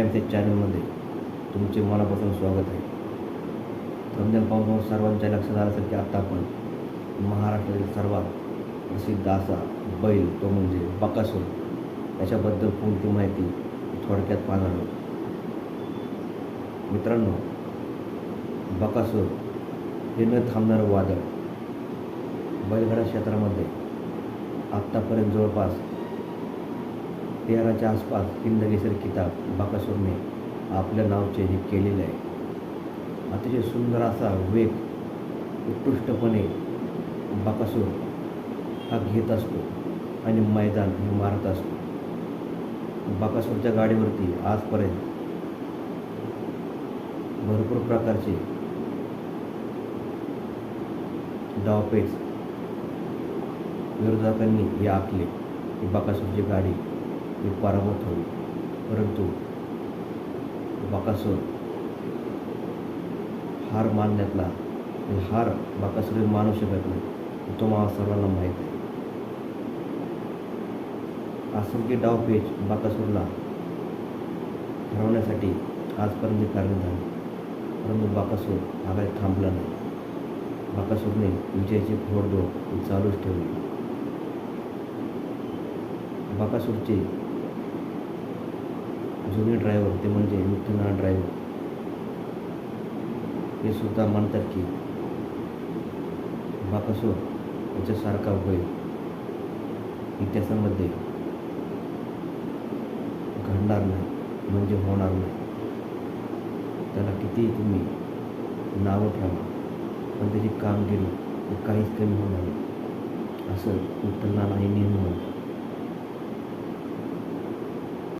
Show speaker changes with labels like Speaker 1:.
Speaker 1: टाईमच्या चॅनलमध्ये तुमचे मनापासून स्वागत आहे. थंबनेल पाहून सर्वांच्या लक्षात आलं असेल की आत्ता आपण महाराष्ट्रातील सर्वात प्रसिद्ध असा बैल तो म्हणजे बकासूर. त्याच्याबद्दल कोणती माहिती थोडक्यात पाहणार आहोत. मित्रांनो बकासूर हे न थांबणारं वादळ बैलगाडा क्षेत्रामध्ये आत्तापर्यंत जवळपास तेराच्या आसपास हिंदकेसरी किताब बाकासूरने आपल्या नावचे हे केलेले आहे. अतिशय सुंदर असा वेग उत्कृष्टपणे बाकासूर हा घेत असतो आणि मैदान हे मारत असतो. बाकासूरच्या गाडीवरती आजपर्यंत भरपूर प्रकारचे डावपेच विरोधकांनी हे आखले की बाकासूरची गाडी ही पराभूत होईल. परंतु बाकासूर हार मानण्यातला हार बाकासूर मानू शकत नाही तो मला सर्वांना माहीत आहे. डाव पेज बाकासूरला ठरवण्यासाठी आजपर्यंत कारण झाले. परंतु बाकासूर हा काही थांबला नाही. बाकासूरने विजयाची घोडदोड चालूच ठेवली. बाकासूरचे जुने ड्रायव्हर ते म्हणजे विठ्ठलनाथ ड्रायव्हर हे सुद्धा म्हणतात की बापासो याच्यासारखा बैल इतिहासामध्ये घडणार नाही म्हणजे होणार नाही. त्याला कितीही तुम्ही नावं ठेवा पण त्याची कामगिरी काहीच कमी होणार नाही. असं विठ्ठलनाथ नाही.